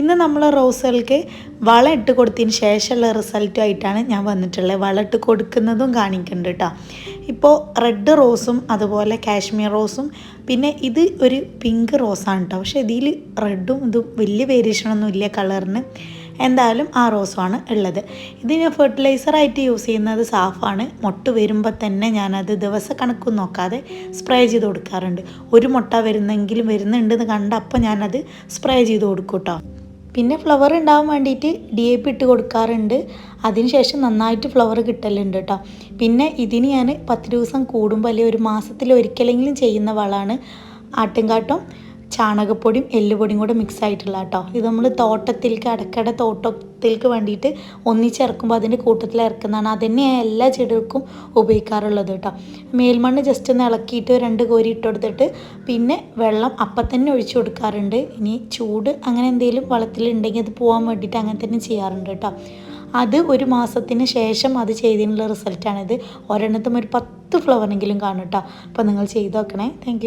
ഇന്ന് നമ്മൾ റോസുകൾക്ക് വള ഇട്ട് കൊടുത്തതിന് ശേഷമുള്ള റിസൾട്ടും ആയിട്ടാണ് ഞാൻ വന്നിട്ടുള്ളത്. വള ഇട്ട് കൊടുക്കുന്നതും കാണിക്കുന്നുണ്ട് കേട്ടോ. ഇപ്പോൾ റെഡ് റോസും അതുപോലെ കാശ്മീർ റോസും പിന്നെ ഇത് ഒരു പിങ്ക് റോസാണ് കേട്ടോ. പക്ഷേ ഇതിൽ റെഡും ഇതും വലിയ വേരിയേഷനൊന്നും ഇല്ല കളറിന്. എന്തായാലും ആ റോസുമാണ് ഉള്ളത്. ഇത് ഞാൻ ഫെർട്ടിലൈസറായിട്ട് യൂസ് ചെയ്യുന്നത് സാഫാണ്. മുട്ട വരുമ്പോൾ തന്നെ ഞാനത് ദിവസ കണക്കും നോക്കാതെ സ്പ്രേ ചെയ്ത് കൊടുക്കാറുണ്ട്. ഒരു മുട്ട വരുന്നെങ്കിലും വരുന്നുണ്ടെന്ന് കണ്ടപ്പോൾ ഞാനത് സ്പ്രേ ചെയ്ത് കൊടുക്കും കേട്ടോ. പിന്നെ ഫ്ലവർ ഉണ്ടാവാൻ വേണ്ടിയിട്ട് ഡി എ പി ഇട്ട് കൊടുക്കാറുണ്ട്. അതിനുശേഷം നന്നായിട്ട് ഫ്ലവർ കിട്ടലുണ്ട് കേട്ടോ പിന്നെ ഇതിന് ഞാൻ പത്ത് ദിവസം കൂടുമ്പോൾ അല്ലെങ്കിൽ ഒരു മാസത്തിൽ ഒരിക്കലെങ്കിലും ചെയ്യുന്ന വളമാണ്. ആട്ടുംകാട്ടം ചാണകപ്പൊടിയും എല്ലുപൊടിയും കൂടെ മിക്സ് ആയിട്ടുള്ള കേട്ടോ ഇത് നമ്മൾ തോട്ടത്തിലേക്ക് അടക്കട തോട്ടത്തിലേക്ക് വേണ്ടിയിട്ട് ഒന്നിച്ചിറക്കുമ്പോൾ അതിന്റെ കൂട്ടത്തിൽ ഇറക്കുന്നതാണ്. അതന്നെ എല്ലാ ചെടികൾക്കും ഉപയോഗിക്കാറുള്ളത് കേട്ടോ മേൽമണ്ണ് ജസ്റ്റ് ഒന്ന് ഇളക്കിയിട്ട് രണ്ട് കോരി ഇട്ട് കൊടുത്തിട്ട് പിന്നെ വെള്ളം അപ്പം തന്നെ ഒഴിച്ചു കൊടുക്കാറുണ്ട്. ഇനി ചൂട് അങ്ങനെ എന്തെങ്കിലും വളത്തിലുണ്ടെങ്കിൽ അത് പോകാൻ വേണ്ടിയിട്ട് അങ്ങനെ തന്നെ ചെയ്യാറുണ്ട് കേട്ടോ അത് ഒരു മാസത്തിന് ശേഷം അത് ചെയ്തതിനുള്ള റിസൾട്ടാണിത് ഒരെണ്ണത്തും ഒരു പത്ത് ഫ്ലവറെങ്കിലും കാണും കേട്ടോ അപ്പോൾ നിങ്ങൾ ചെയ്ത് നോക്കണേ. താങ്ക്